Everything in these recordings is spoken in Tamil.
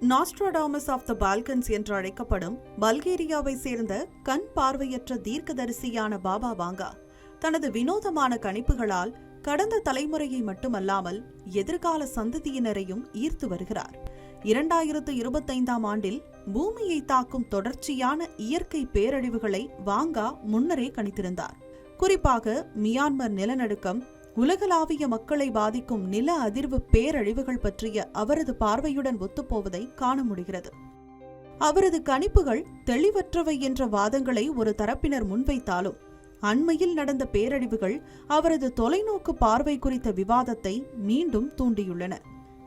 நாஸ்ட்ராடாமஸ் ஆஃப் த பால்கன்ஸ் என்று அழைக்கப்படும் பல்கேரியாவை சேர்ந்த கண் பார்வையற்ற தீர்க்கதரிசியான பாபா வாங்கா தனது வினோதமான கணிப்புகளால் கடந்த தலைமுறையை மட்டுமல்லாமல் எதிர்கால சந்ததியினரையும் ஈர்த்து வருகிறார். இரண்டாயிரத்து இருபத்தைந்தாம் ஆண்டில் பூமியை தாக்கும் தொடர்ச்சியான இயற்கை பேரழிவுகளை வாங்கா முன்னரே கணித்திருந்தார். குறிப்பாக மியான்மர் நிலநடுக்கம் உலகளாவிய மக்களை பாதிக்கும் நில அதிர்வு பேரழிவுகள் பற்றிய அவரது பார்வையுடன் ஒத்துப்போவதை காண முடிகிறது. அவரது கணிப்புகள் தெளிவற்றவை என்ற வாதங்களை ஒரு தரப்பினர் முன்வைத்தாலும் அண்மையில் நடந்த பேரழிவுகள் அவரது தொலைநோக்கு பார்வை குறித்த விவாதத்தை மீண்டும் தூண்டியுள்ளன.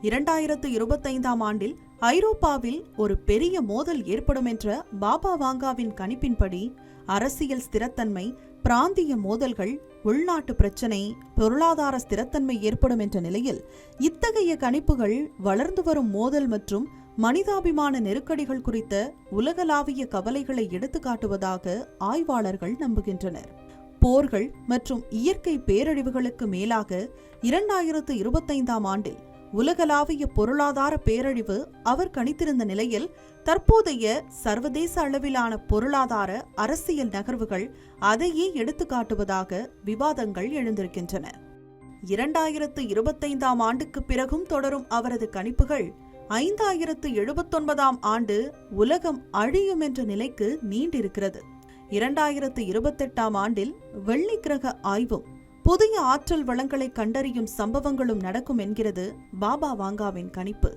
இரண்டாயிரத்து இருபத்தைந்தாம் ஆண்டில் ஐரோப்பாவில் ஒரு பெரிய மோதல் ஏற்படும் என்ற பாபா வாங்காவின் கணிப்பின்படி அரசியல் ஸ்திரத்தன்மை பிராந்திய மோதல்கள் உள்நாட்டு பிரச்சினை பொருளாதார ஸ்திரத்தன்மை ஏற்படும் என்ற நிலையில் இத்தகைய கணிப்புகள் வளர்ந்து வரும் மோதல் மற்றும் மனிதாபிமான நெருக்கடிகள் குறித்த உலகளாவிய கவலைகளை எடுத்து காட்டுவதாக ஆய்வாளர்கள் நம்புகின்றனர். போர்கள் மற்றும் இயற்கை பேரழிவுகளுக்கு மேலாக இரண்டாயிரத்து இருபத்தைந்தாம் ஆண்டில் உலகளாவிய பொருளாதார பேரழிவு அவர் கணித்திருந்த நிலையில் தற்போதைய சர்வதேச அளவிலான பொருளாதார அரசியல் நகர்வுகள் அதையே எடுத்துக்காட்டுவதாக விவாதங்கள் எழுந்திருக்கின்றன. இரண்டாயிரத்து இருபத்தைந்தாம் ஆண்டுக்கு பிறகும் தொடரும் அவரது கணிப்புகள் ஐந்தாயிரத்து எழுபத்தொன்பதாம் ஆண்டு உலகம் அழியும் என்ற நிலைக்கு நீண்டிருக்கிறது. இரண்டாயிரத்து இருபத்தெட்டாம் ஆண்டில் வெள்ளி கிரக ஆய்வும் புதிய ஆற்றல் வளங்களை கண்டறியும் சம்பவங்களும் நடக்கும் என்கிறது பாபா வாங்காவின் கணிப்பு.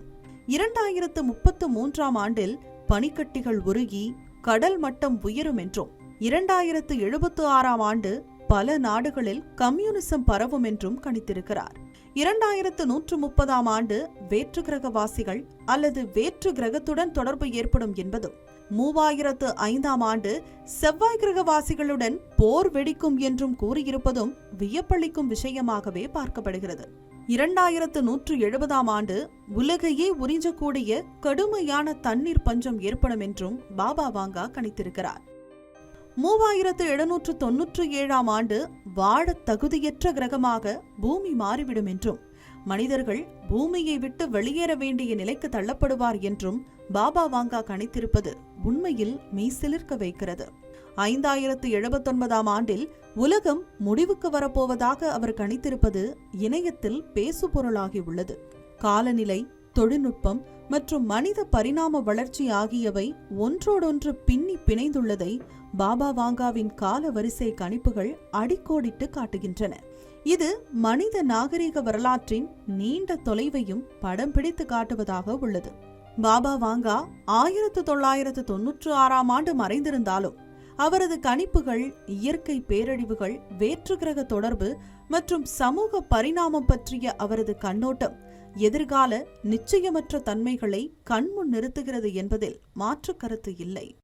இரண்டாயிரத்து முப்பத்து மூன்றாம் ஆண்டில் பனிக்கட்டிகள் உருகி கடல் மட்டம் உயரும் என்றும் இரண்டாயிரத்து எழுபத்து ஆறாம் ஆண்டு பல நாடுகளில் கம்யூனிசம் பரவும் என்றும் கணித்திருக்கிறார். இரண்டாயிரத்து நூற்று முப்பதாம் ஆண்டு வேற்று கிரகவாசிகள் அல்லது வேற்று கிரகத்துடன் தொடர்பு ஏற்படும் என்பதும் மூவாயிரத்து ஐந்தாம் ஆண்டு செவ்வாய் கிரகவாசிகளுடன் போர் வெடிக்கும் என்றும் கூறியிருப்பதும் வியப்பளிக்கும் விஷயமாகவே பார்க்கப்படுகிறது. இரண்டாயிரத்து நூற்று எழுபதாம் ஆண்டு உலகையே உறிஞ்சக்கூடிய கடுமையான தண்ணீர் பஞ்சம் ஏற்படும் என்றும் பாபா வாங்கா கணித்திருக்கிறார். மூவாயிரத்து எழுநூற்று தொன்னூற்று ஏழாம் ஆண்டு வாழ தகுதியற்ற கிரகமாக பூமி மாறிவிடும் என்றும் மனிதர்கள் பூமியை விட்டு வெளியேற வேண்டிய நிலைக்கு தள்ளப்படுவார் என்றும் பாபா வாங்கா கணித்திருப்பது உண்மையில் மெய்சிலிர்க்க வைக்கிறது. ஐந்தாயிரத்து எழுபத்தொன்பதாம் ஆண்டில் உலகம் முடிவுக்கு வரப்போவதாக அவர் கணித்திருப்பது இணையத்தில் பேசுபொருளாகி உள்ளது. காலநிலை தொழில்நுட்பம் மற்றும் மனித பரிணாம வளர்ச்சி ஆகியவை ஒன்றோடொன்று பின்னி பிணைந்துள்ளதை பாபா வாங்காவின் கால வரிசை கணிப்புகள் அடிக்கோடிட்டு காட்டுகின்றன. இது மனித நாகரிக வரலாற்றின் நீண்ட தொலைவையும் படம் பிடித்து காட்டுவதாக உள்ளது. பாபா வாங்கா ஆயிரத்து தொள்ளாயிரத்து தொன்னூற்று ஆறாம் ஆண்டு மறைந்திருந்தாலும் அவரது கணிப்புகள் இயற்கை பேரழிவுகள் வேற்று கிரக தொடர்பு மற்றும் சமூக பரிணாமம் பற்றிய அவரது கண்ணோட்டம் எதிர்கால நிச்சயமற்ற தன்மைகளை கண்முன் நிறுத்துகிறது என்பதில் மாற்று கருத்து இல்லை.